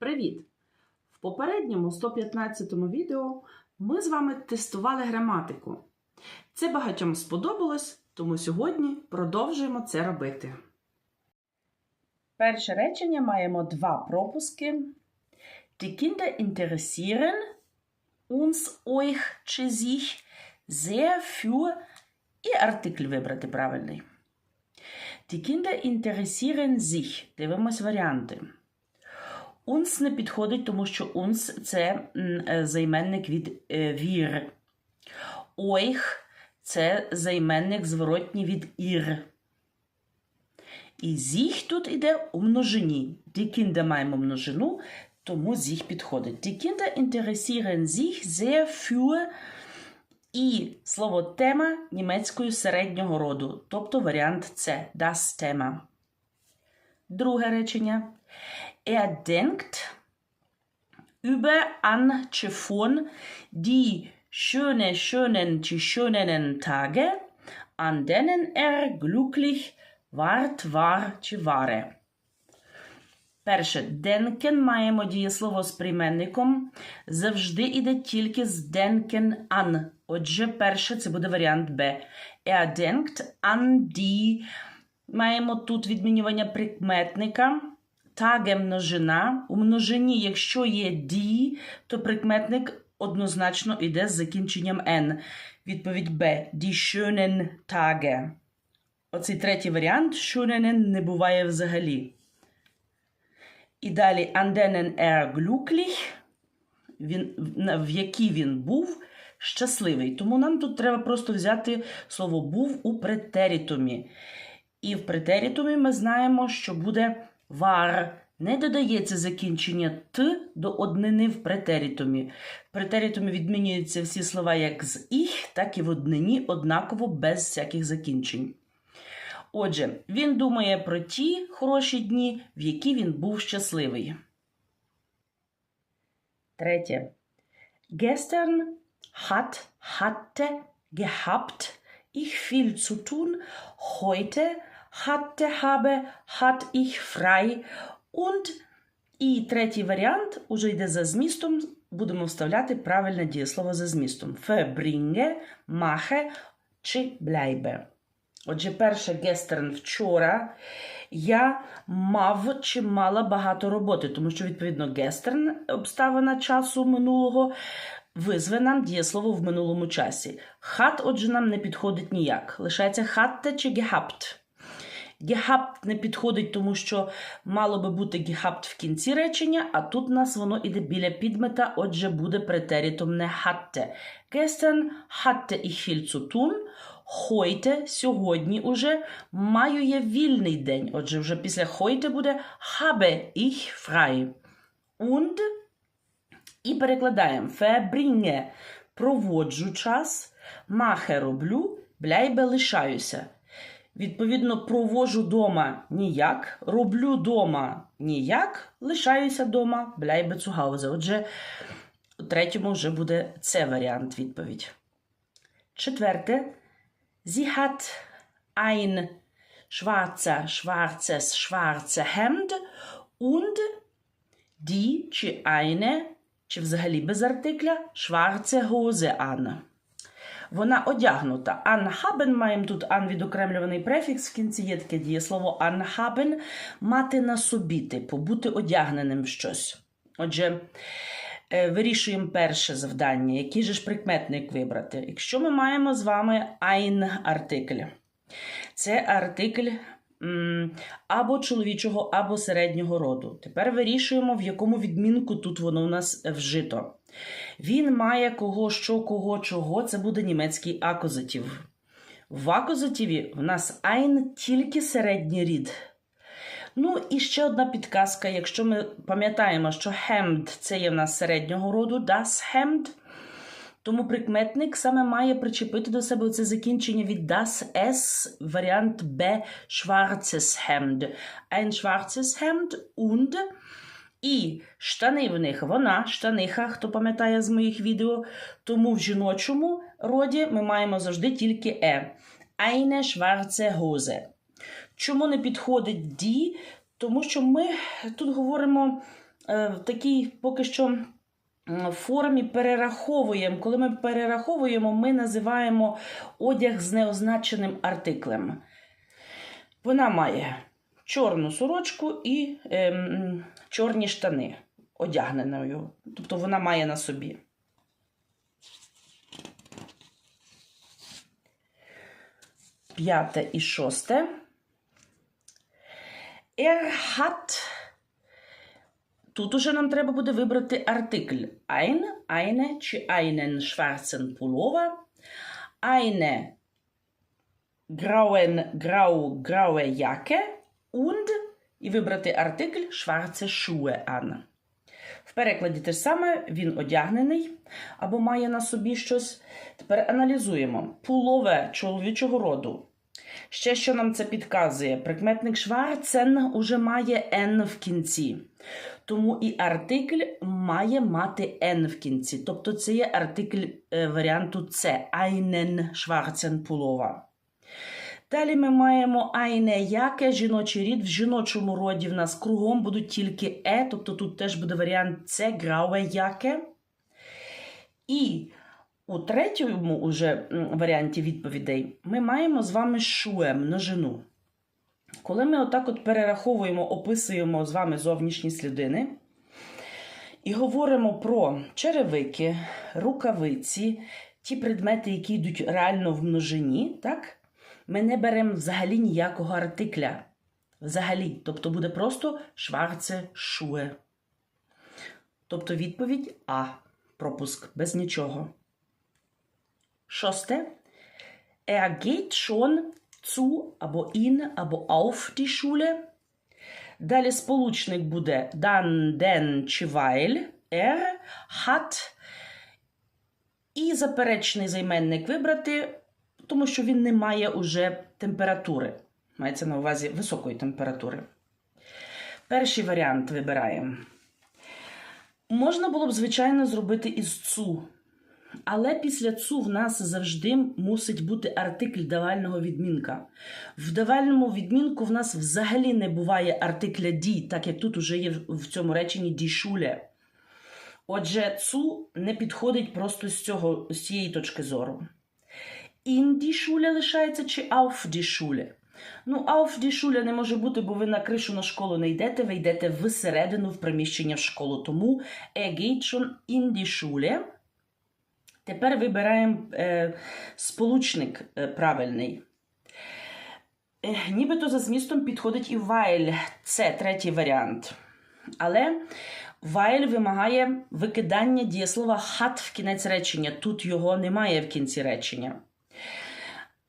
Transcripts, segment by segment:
Привіт! В попередньому 115 відео ми з вами тестували граматику. Це багатьом сподобалось, тому сьогодні продовжуємо це робити. Перше речення маємо два пропуски. Die Kinder interessieren uns euch чи sich sehr für і артикль вибрати правильний. Die Kinder interessieren sich. Дивимось варіанти. Uns не підходить, тому що uns це е, займенник від е, wir. Euch це займенник зворотній від ir. І sich тут іде у множині. Kinder маємо множину, тому sich підходить. Kinder interessieren sich sehr für і слово тема німецькою середнього роду, тобто варіант С das Thema. Друге речення. Er denkt über an von die schöne, schönen, die schönen Tage, an denen er glücklich wart, war, чи. Перше, денкен маємо дієслово з прийменником. Завжди йде тільки з денкен an. Отже, перше це буде варіант Б. Er denkt an die. Маємо тут відмінювання прикметника. Таге множина. У множині, якщо є die, то прикметник однозначно йде з закінченням n. Відповідь Б. Die schönen Tage. Оцей третій варіант schönen не буває взагалі. І далі an denen er в якій він був щасливий. Тому нам тут треба просто взяти слово був у претерітумі. І в претерітумі ми знаємо, що буде var. Не додається закінчення т до однини в претерітумі. В претерітумі відмінюються всі слова як з «ich», так і в однині однаково без всяких закінчень. Отже, він думає про ті хороші дні, в які він був щасливий. Третє. Gestern hat, hatte, gehabt ich viel zu tun. Heute hatte, habe, hat ich frei. Und і третій варіант уже йде за змістом. Будемо вставляти правильне дієслово за змістом. Verbringe, mache чи bleibe. Отже, перше гестерн вчора я мав чи мала багато роботи, тому що, відповідно, гестерн обставина часу минулого визве нам дієслово в минулому часі. Хат, отже, нам не підходить ніяк. Лишається хатте чи гехапт. Гехапт не підходить, тому що мало би бути гехапт в кінці речення, а тут у нас воно іде біля підмета, отже, буде претерітом не хатте. Gestern hatte ich viel zu сьогодні уже, маю я вільний день. Отже, вже після heute буде habe ich frei. Und і перекладаємо verbringe – проводжу час, mache – роблю, bleibe – лишаюся. Відповідно, провожу дома ніяк, роблю дома ніяк, лишаюся дома, zu Hause. Отже, у третьому вже буде це варіант відповідь. Четверте. Sie hat ein schwarzer, schwarzes, schwarze Hemd und die чи eine, чи взагалі без артикля, schwarze Hose an. Вона одягнута. Anhaben маємо тут ан відокремлюваний префікс. В кінці є таке дієслово anhaben – мати на собі, типу, бути одягненим в щось. Отже, е, вирішуємо перше завдання. Який же ж прикметник вибрати? Якщо ми маємо з вами ein артикль, це артикль або чоловічого, або середнього роду. Тепер вирішуємо, в якому відмінку тут воно у нас вжито. Він має кого, що, кого, чого. Це буде німецький акузатив. В акузативі в нас ein тільки середній рід. Ну і ще одна підказка. Якщо ми пам'ятаємо, що hemd – це є в нас середнього роду, das Hemd, тому прикметник саме має причепити до себе це закінчення від das S, варіант B, schwarzes Hemd. Ein schwarzes Hemd und і штани в них вона, штаниха, хто пам'ятає з моїх відео. Тому в жіночому роді ми маємо завжди тільки е. Eine schwarze Hose. Чому не підходить die? Тому що ми тут говоримо е, в такій поки що формі перераховуємо. Коли ми перераховуємо, ми називаємо одяг з неозначеним артиклем. Вона має чорну сорочку і ем, чорні штани одягненою. Тобто вона має на собі. П'яте і шосте. Er. Тут уже нам треба буде вибрати артикль. Ein, eine чи einen schwarzen Pullover. Eine grauen, grau, graue Jacke. Und і вибрати артикль schwarze Schuhe an. В перекладі те ж саме, він одягнений або має на собі щось. Тепер аналізуємо. Пулове чоловічого роду. Ще що нам це підказує? Прикметник шварцен уже має «н» в кінці. Тому і артикль має мати «н» в кінці. Тобто це є артикль варіанту С. Einen schwarzen Pullover. Далі ми маємо айне яке жіночий рід. В жіночому роді в нас кругом будуть тільки е, тобто тут теж буде варіант С, грауе яке. І у третьому уже варіанті відповідей ми маємо з вами шуе, множину. Коли ми отак от перераховуємо, описуємо з вами зовнішні слідини і говоримо про черевики, рукавиці, ті предмети, які йдуть реально в множині, так? Ми не беремо взагалі ніякого артикля. Взагалі, тобто буде просто шварце шуе. Тобто відповідь А. Пропуск без нічого. Шосте. Er geht schon zu або in, або auf die Schule. Далі сполучник буде dann, den чи weil. Er hat. І заперечний займенник вибрати, тому що він не має уже температури. Мається на увазі високої температури. Перший варіант вибираємо. Можна було б, звичайно, зробити із цу. Але після цу в нас завжди мусить бути артикль давального відмінка. В давальному відмінку в нас взагалі не буває артикля ді, так як тут уже є в цьому реченні дішуле. Отже, цу не підходить просто з, цього, з цієї точки зору. In die Schule лишається чи auf die Schule? Ну, auf die Schule не може бути, бо ви на кришу на школу не йдете, ви йдете всередину в приміщення в школу. Тому er geht schon in die Schule. Тепер вибираємо е, сполучник е, правильний. Е, нібито за змістом підходить і while. Це третій варіант. Але while вимагає викидання дієслова hat в кінець речення. Тут його немає в кінці речення.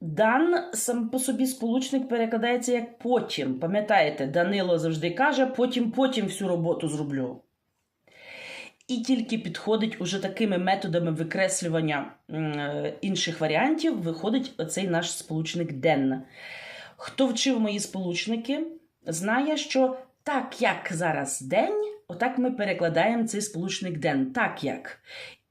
Дан сам по собі сполучник перекладається як потім. Пам'ятаєте, Данило завжди каже, потім потім всю роботу зроблю. І тільки підходить уже такими методами викреслювання інших варіантів, виходить оцей наш сполучник ден. Хто вчив мої сполучники, знає, що так як зараз день, отак ми перекладаємо цей сполучник ден. Так як.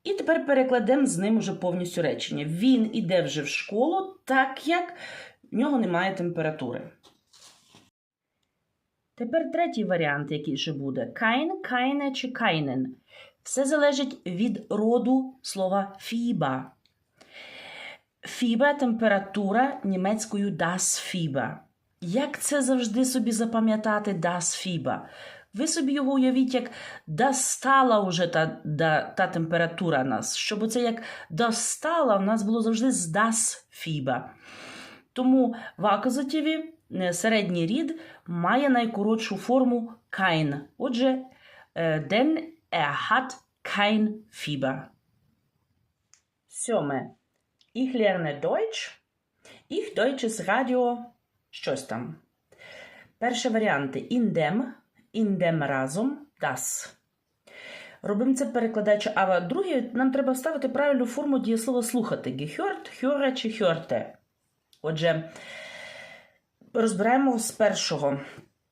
І тепер перекладемо з ним уже повністю речення. Він іде вже в школу, так як в нього немає температури. Тепер третій варіант, який ще буде: кайн, кайне чи кайнен. Все залежить від роду слова фіба. Фіба температура німецькою das Fieber. Як це завжди собі запам'ятати das Fieber? Ви собі його уявіть, як достала вже та, та, та температура нас. Щоб це як достала, у нас було завжди з das Fieber. Тому в акузативі е, середній рід має найкоротшу форму kein. Отже, denn er hat kein Fieber. Сьоме. Ich lerne Deutsch. Ich Deutsches Radio. Щось там. Перші варіанти. In dem, dem разом, das. Робимо це перекладаючи. А друге, нам треба вставити правильну форму дієслова слухати. Gehört, höre чи hörte. Отже, розбираємо з першого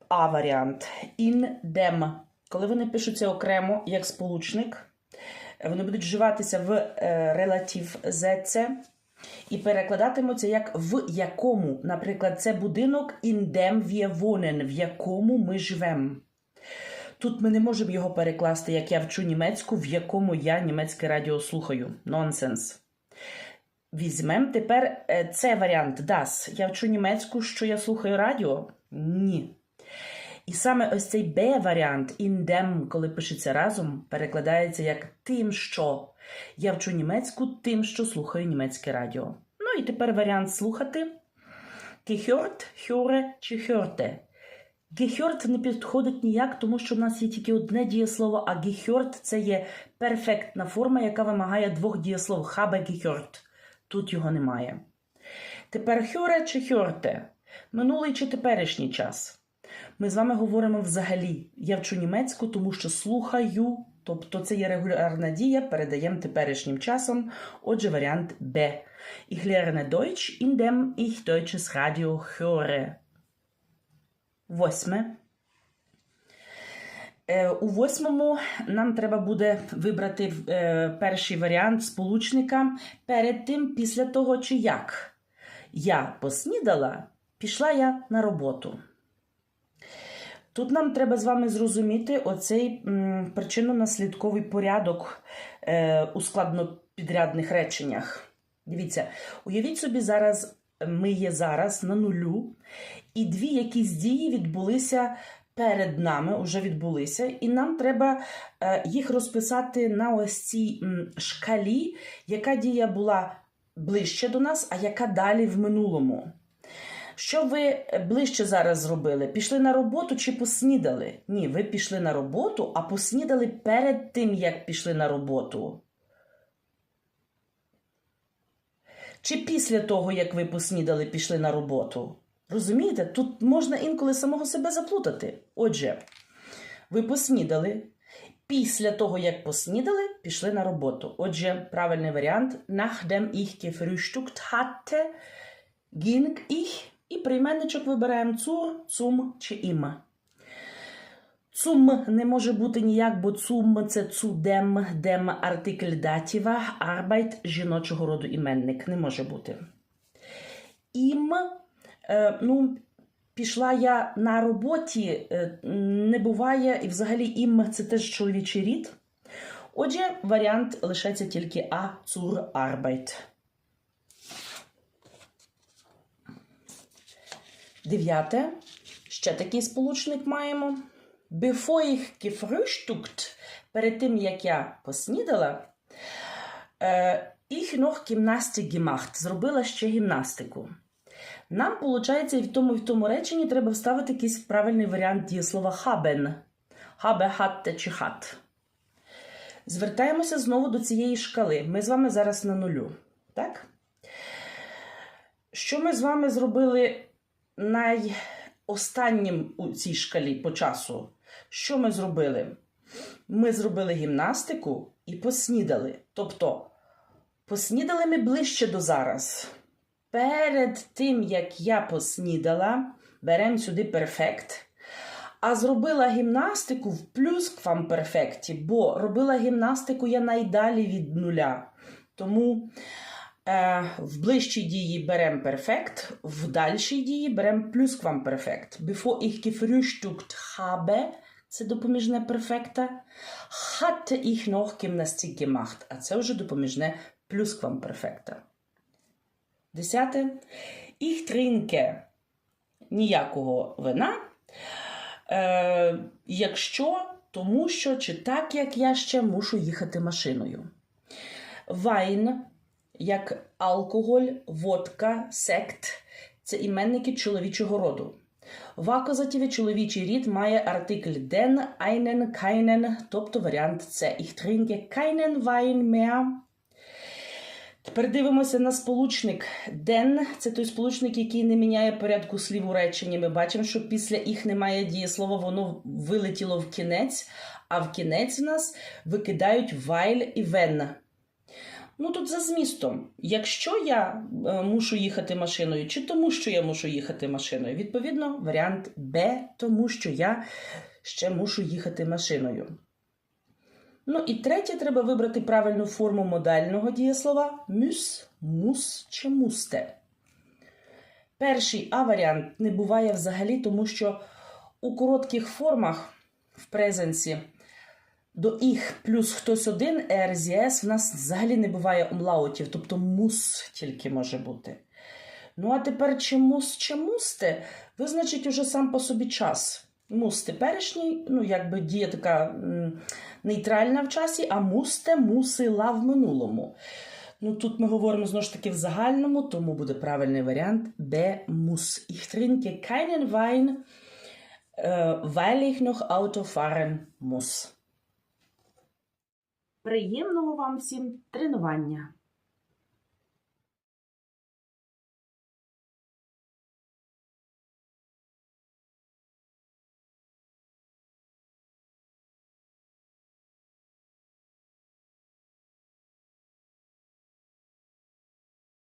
А варіант. In dem. Коли вони пишуться окремо як сполучник, вони будуть вживатися в релатив «зеце» і перекладатимуться як в якому. Наприклад, це будинок in dem wir wohnen, в якому ми живемо. Тут ми не можемо його перекласти, як я вчу німецьку, в якому я німецьке радіо слухаю. Нонсенс. Візьмемо тепер е, це варіант das. Я вчу німецьку, що я слухаю радіо? Ні. І саме ось цей Б-варіант in dem, коли пишеться разом, перекладається як тим, що. Я вчу німецьку тим, що слухаю німецьке радіо. Ну і тепер варіант слухати. Gehört, höre чи hörte. Gehört не підходить ніяк, тому що в нас є тільки одне дієслово, а gehört – це є перфектна форма, яка вимагає двох дієслов. Habe gehört. Тут його немає. Тепер höre чи hörte. Минулий чи теперішній час. Ми з вами говоримо взагалі. Я вчу німецьку, тому що слухаю, тобто це є регулярна дія, передаємо теперішнім часом. Отже, варіант Б. Ich lerne Deutsch, indem ich deutsches Radio höre. Восьме. Е, У восьмому нам треба буде вибрати е, перший варіант сполучника перед тим, після того чи як. Я поснідала, пішла я на роботу. Тут нам треба з вами зрозуміти оцей причинно-наслідковий порядок е, у складнопідрядних реченнях. Дивіться, уявіть собі, зараз ми є зараз на нулю, і дві якісь дії відбулися перед нами, вже відбулися, і нам треба е, їх розписати на ось цій шкалі, яка дія була ближче до нас, а яка далі в минулому. Що ви ближче зараз зробили? Пішли на роботу чи поснідали? Ні, ви пішли на роботу, а поснідали перед тим, як пішли на роботу. Чи після того, як ви поснідали, пішли на роботу? Розумієте, тут можна інколи самого себе заплутати. Отже, ви поснідали. Після того, як поснідали, пішли на роботу. Отже, правильний варіант nachdem ich gefrühstückt hatte, ging ich. І прийменничок вибираємо zur, zum чи im. Zum не може бути ніяк, бо zum – це zudem, dem артикль датіва, Arbeit жіночого роду іменник. Не може бути. Ім, е, ну, пішла я на роботі, е, не буває, і взагалі ім це теж чоловічий рід. Отже, варіант лишається тільки А zur Arbeit. Дев'яте. Ще такий сполучник маємо. Bevor ich gefrühstückt, перед тим, як я поснідала, е, ich noch Gymnastik gemacht, зробила ще гімнастику. Нам, виходить, і в тому, і в тому реченні треба вставити якийсь правильний варіант дієслова haben. Habe, hatte чи hat. Звертаємося знову до цієї шкали. Ми з вами зараз на нулю. Так? Що ми з вами зробили найостаннім у цій шкалі по часу? Що ми зробили? Ми зробили гімнастику і поснідали. Тобто, поснідали ми ближче до зараз. Перед тим, як я поснідала, беремо сюди перфект. А зробила гімнастику в плюс плюсквамперфекті, бо робила гімнастику я найдалі від нуля. Тому е, в ближчій дії беремо перфект, в дальшій дії беремо плюсквамперфект. Bevor ich gefrühstückt habe, це допоміжне перфекта, hatte ich noch Gymnastik gemacht, а це вже допоміжне плюсквамперфекта. Десяте. Ich trinke ніякого вина. Е, якщо, тому що, чи так, як я ще мушу їхати машиною. Вайн, як алкоголь, водка, сект це іменники чоловічого роду. В акузативі чоловічий рід має артикль den, einen, keinen, тобто варіант С. Ich trinke keinen Wein mehr. Тепер дивимося на сполучник den. Це той сполучник, який не міняє порядку слів у реченні. Ми бачимо, що після їх немає дієслова, воно вилетіло в кінець, а в кінець в нас викидають while і when. Ну тут за змістом. Якщо я е, мушу їхати машиною, чи тому, що я мушу їхати машиною, відповідно, варіант Б, тому що я ще мушу їхати машиною. Ну і третє, треба вибрати правильну форму модального дієслова мюс, мус чи мусте. Перший А варіант не буває взагалі, тому що у коротких формах в презенсі до їх плюс хтось один, РЗС в нас взагалі не буває умлаутів, тобто мус тільки може бути. Ну, а тепер чи мус, чи мусте, визначить уже сам по собі час. Мус теперішній, ну, якби дія така нейтральна в часі, а мусте мусила в минулому. Ну, тут ми говоримо знову ж таки в загальному, тому буде правильний варіант Б muss. Ich trinke keinen Wein, äh, weil ich noch Auto fahren muss. Приємного вам всім тренування!